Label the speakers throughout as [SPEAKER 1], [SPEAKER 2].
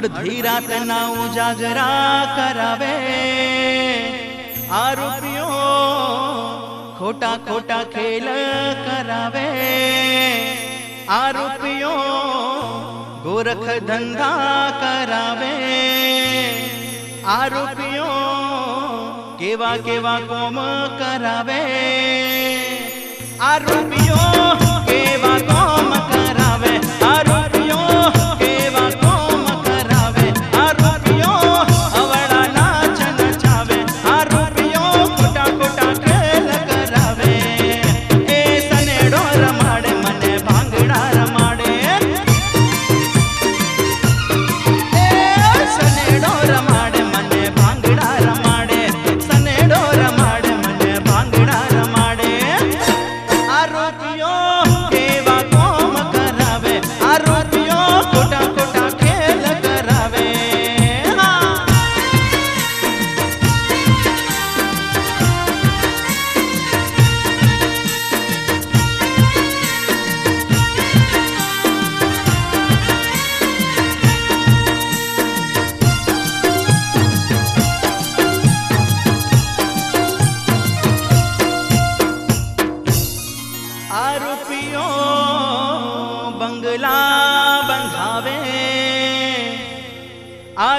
[SPEAKER 1] અડધી રાતના ઉજાગરા કરાવે આરોપીઓ ખોટા ખોટા ખેલ કરાવે આરોપીઓ ગોરખ ધંધા કરાવે આરોપીઓ કેવા કેવા કોમ કરાવે આરોપીઓ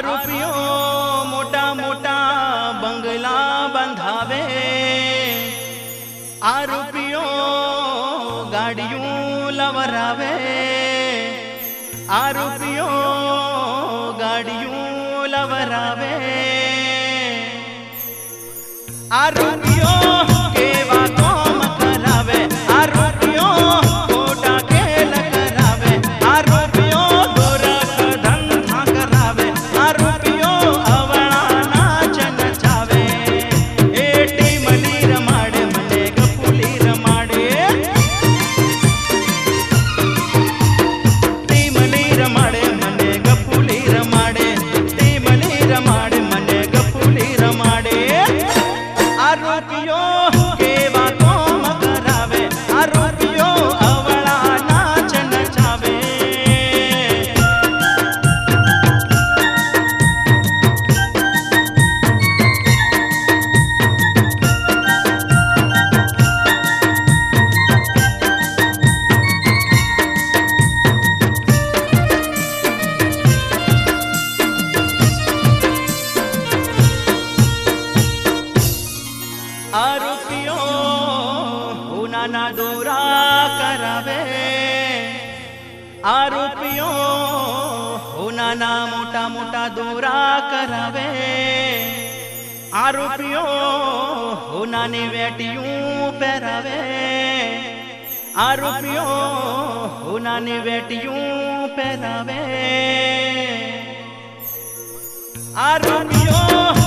[SPEAKER 1] આરોપીઓ મોટા મોટા બંગલા બંધાવે. આરોપીઓ ગાડીયું લવરાવે. આરોપીઓ ગાડીયું લવરાવે. આરોપીઓ ઉનાના દોરા કરાવે. આરોપીઓ ગુનાના મોટા મોટા દોરા કરાવે. આરોપીઓ હોનાની વેટિયું પહેરાવે. આરોપીઓ હોનાની વેટિયું પહેરાવે. આરોપીઓ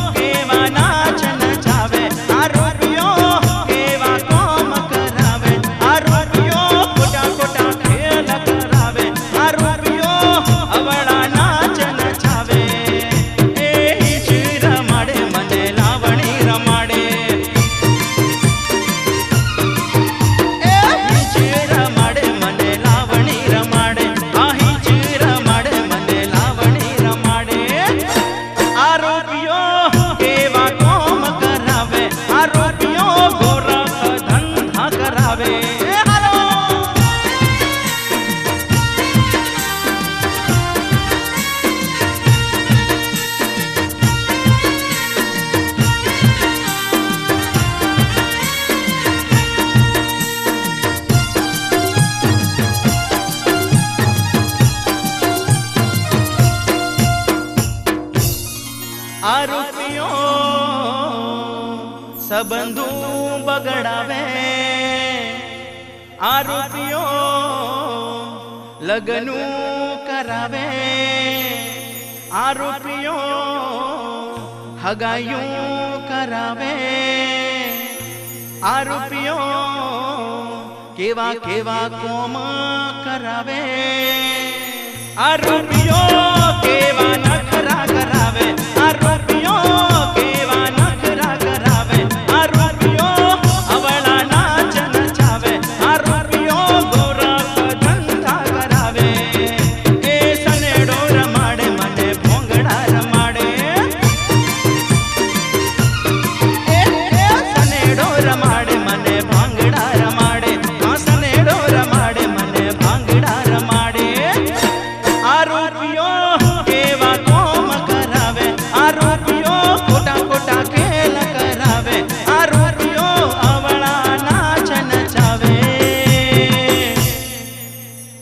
[SPEAKER 1] સંબંધો બગડાવે. આરોપીઓ લગનું કરાવે. આરોપીઓ હગાયું કરાવે. આરોપીઓ કેવા કેવા કોમ કરાવે. આરોપીઓ કેવા Allah